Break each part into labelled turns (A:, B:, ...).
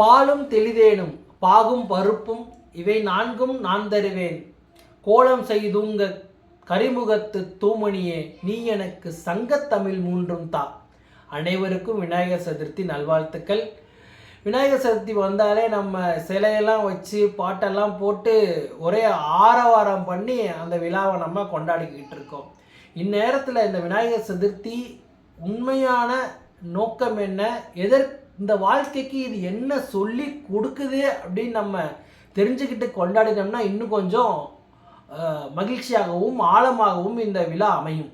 A: பாலும் தெளிதேனும் பாகும் பருப்பும் இவை நான்கும் நான் தருவேன் கோலம் செய்துங்க கரிமுகத்து தூமணியே நீ எனக்கு சங்கத்தமிழ் மூன்றும் தா அனைவருக்கும் விநாயகர் சதுர்த்தி நல்வாழ்த்துக்கள் விநாயகர் சதுர்த்தி வந்தாலே நம்ம சிலையெல்லாம் வச்சு பாட்டெல்லாம் போட்டு ஒரே ஆரவாரம் பண்ணி அந்த விழாவை நம்ம கொண்டாடிக்கிட்டு இருக்கோம் இந்நேரத்தில் இந்த விநாயகர் சதுர்த்தி உண்மையான நோக்கம் என்ன எதற்கு இந்த வாழ்க்கைக்கு இது என்ன சொல்லி கொடுக்குது அப்படின்னு நம்ம தெரிஞ்சுக்கிட்டு கொண்டாடினோம்னா இன்னும் கொஞ்சம் மகிழ்ச்சியாகவும் ஆழமாகவும் இந்த விழா அமையும்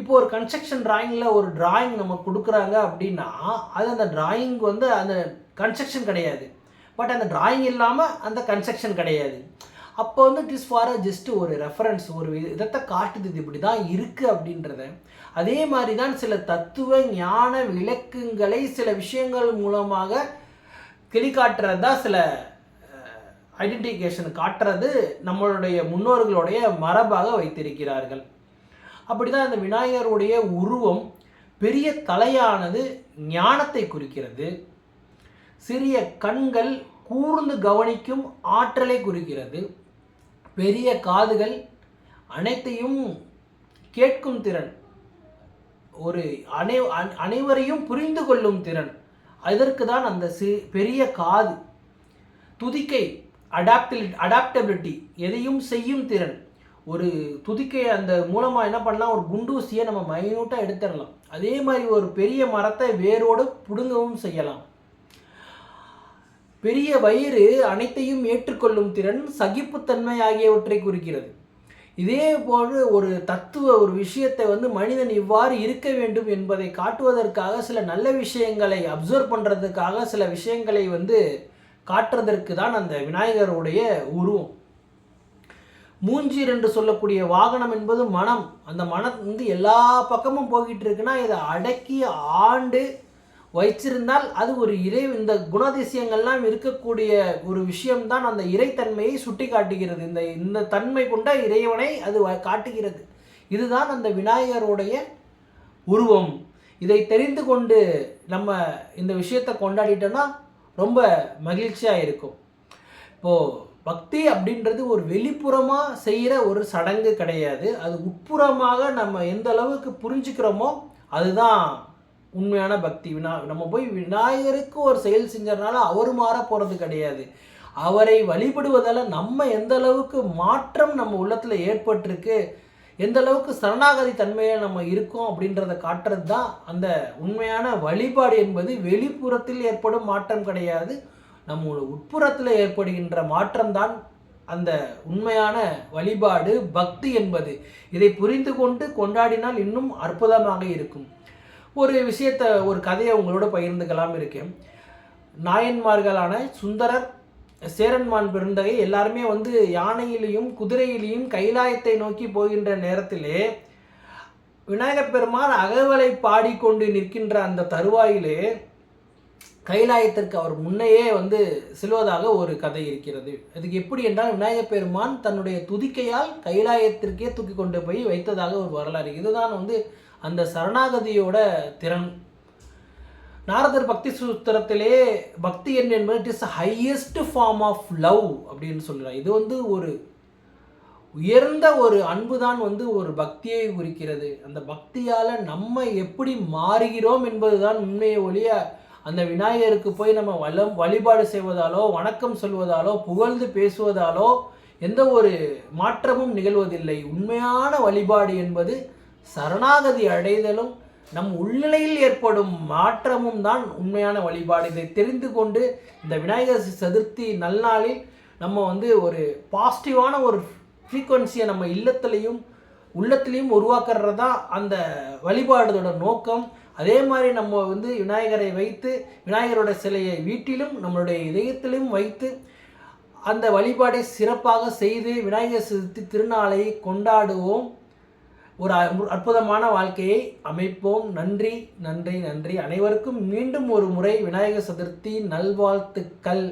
A: இப்போ ஒரு கன்ஸ்ட்ரக்ஷன் டிராயிங்கில் ஒரு டிராயிங் நம்ம கொடுக்குறாங்க அப்படின்னா அது அந்த டிராயிங் வந்து அந்த கன்ஸ்ட்ரக்ஷன் கிடையாது பட் அந்த டிராயிங் இல்லாமல் அந்த கன்ஸ்ட்ரக்ஷன் கிடையாது அப்போ வந்து திஸ் ஃபார் அ ஜஸ்ட் ஒரு ரெஃபரன்ஸ் ஒரு விதத்தை காட்டுது இப்படி தான் இருக்குது அப்படின்றத அதே மாதிரி தான் சில தத்துவ ஞான விளக்குங்களை சில விஷயங்கள் மூலமாக தெளிக்காட்டுறது தான் சில ஐடென்டிஃபிகேஷன் காட்டுறது நம்மளுடைய முன்னோர்களுடைய மரபாக வைத்திருக்கிறார்கள் அப்படி தான் இந்த விநாயகருடைய உருவம் பெரிய தலையானது ஞானத்தை குறிக்கிறது சிறிய கண்கள் கூர்ந்து கவனிக்கும் ஆற்றலை குறிக்கிறது பெரிய காதுகள் அனைத்தையும் கேட்கும் திறன் ஒரு அனை அனைவரையும் புரிந்து கொள்ளும் திறன் அதற்கு தான் அந்த சி பெரிய காது துதிக்கை அடாப்டில் அடாப்டபிலிட்டி எதையும் செய்யும் திறன் ஒரு துதிக்கையை அந்த மூலமாக என்ன பண்ணலாம் ஒரு குண்டூசியை நம்ம மைன்யூட்டாக எடுத்துடலாம் அதே மாதிரி ஒரு பெரிய மரத்தை வேரோடு பிடுங்கவும் செய்யலாம் பெரிய வயிறு அனைத்தையும் ஏற்றுக்கொள்ளும் திறன் சகிப்புத்தன்மை ஆகியவற்றை குறிக்கிறது இதே போன்று ஒரு தத்துவ ஒரு விஷயத்தை வந்து மனிதன் இவ்வாறு இருக்க வேண்டும் என்பதை காட்டுவதற்காக சில நல்ல விஷயங்களை அப்சர்வ் பண்ணுறதுக்காக சில விஷயங்களை வந்து காட்டுறதற்கு தான் அந்த விநாயகருடைய உருவம் மூஞ்சீர் என்று சொல்லக்கூடிய வாகனம் என்பது மனம் அந்த மனம் வந்து எல்லா பக்கமும் போய்கிட்டு இருக்குன்னா இதை அடக்கி ஆண்டு வைச்சிருந்தால் அது ஒரு இறை இந்த குணாதிசயங்கள்லாம் இருக்கக்கூடிய ஒரு விஷயம்தான் அந்த இறைத்தன்மையை சுட்டி காட்டுகிறது இந்த இந்த தன்மை கொண்ட இறைவனை அது காட்டுகிறது இதுதான் அந்த விநாயகருடைய உருவம் இதை தெரிந்து கொண்டு நம்ம இந்த விஷயத்தை கொண்டாடிட்டோன்னா ரொம்ப மகிழ்ச்சியாக இருக்கும் இப்போது பக்தி அப்படின்றது ஒரு வெளிப்புறமாக செய்கிற ஒரு சடங்கு கிடையாது அது உட்புறமாக நம்ம எந்த அளவுக்கு புரிஞ்சுக்கிறோமோ அதுதான் உண்மையான பக்தி வினா நம்ம போய் விநாயகருக்கு ஒரு செயல் செஞ்சதுனால அவர் மாற போகிறது கிடையாது அவரை வழிபடுவதால் நம்ம எந்த அளவுக்கு மாற்றம் நம்ம உள்ளத்தில் ஏற்பட்டிருக்கு எந்த அளவுக்கு சரணாகதி தன்மையில் நம்ம இருக்கோம் அப்படின்றத காட்டுறது தான் அந்த உண்மையான வழிபாடு என்பது வெளிப்புறத்தில் ஏற்படும் மாற்றம் கிடையாது நம்மளோட உட்புறத்தில் ஏற்படுகின்ற மாற்றம்தான் அந்த உண்மையான வழிபாடு பக்தி என்பது இதை புரிந்து கொண்டு கொண்டாடினால் இன்னும் அற்புதமாக இருக்கும் ஒரு விஷயத்த ஒரு கதையை உங்களோட பகிர்ந்துக்கலாம் இருக்கேன் நாயன்மார்களான சுந்தரர் சேரன்மான் பெருந்தகை எல்லாருமே வந்து யானையிலையும் குதிரையிலையும் கைலாயத்தை நோக்கி போகின்ற நேரத்திலே விநாயகப் பெருமான் அகவலை பாடிக்கொண்டு நிற்கின்ற அந்த தருவாயிலே கைலாயத்திற்கு அவர் முன்னையே வந்து செல்வதாக ஒரு கதை இருக்கிறது அதுக்கு எப்படி என்றால் விநாயகப் பெருமான் தன்னுடைய துதிக்கையால் கைலாயத்திற்கே தூக்கி கொண்டு போய் வைத்ததாக ஒரு வரலாறு இதுதான் வந்து அந்த சரணாகதியோட திறன் நாரதர் பக்தி சூத்திரத்திலே பக்தி எண் என்பது it is highest form of love அப்படின்னு சொல்கிறார் இது வந்து ஒரு உயர்ந்த ஒரு அன்பு தான் வந்து ஒரு பக்தியை குறிக்கிறது அந்த பக்தியால் நம்ம எப்படி மாறுகிறோம் என்பது தான் உண்மையை ஒழிய அந்த விநாயகருக்கு போய் நம்ம வலம் வழிபாடு செய்வதாலோ வணக்கம் சொல்வதாலோ புகழ்ந்து பேசுவதாலோ எந்த ஒரு மாற்றமும் நிகழ்வதில்லை உண்மையான வழிபாடு என்பது சரணாகதி அடைதலும் நம் உள்நிலையில் ஏற்படும் மாற்றமும் தான் உண்மையான வழிபாடு இதை தெரிந்து கொண்டு இந்த விநாயகர் சதுர்த்தி நல்லாளில் நம்ம வந்து ஒரு பாசிட்டிவான ஒரு ஃப்ரீக்வன்சியை நம்ம இல்லத்திலையும் உள்ளத்திலையும் உருவாக்குறது தான் அந்த வழிபாடுதோட நோக்கம் அதே மாதிரி நம்ம வந்து விநாயகரை வைத்து விநாயகரோட சிலையை வீட்டிலும் நம்மளுடைய இதயத்திலும் வைத்து அந்த வழிபாடை சிறப்பாக செய்து விநாயகர் சதுர்த்தி திருநாளை கொண்டாடுவோம் ஒரு அற்புதமான வாழ்க்கையை அமைப்போம் நன்றி நன்றி நன்றி அனைவருக்கும் மீண்டும் ஒரு முறை விநாயகர் சதுர்த்தி நல்வாழ்த்துக்கள்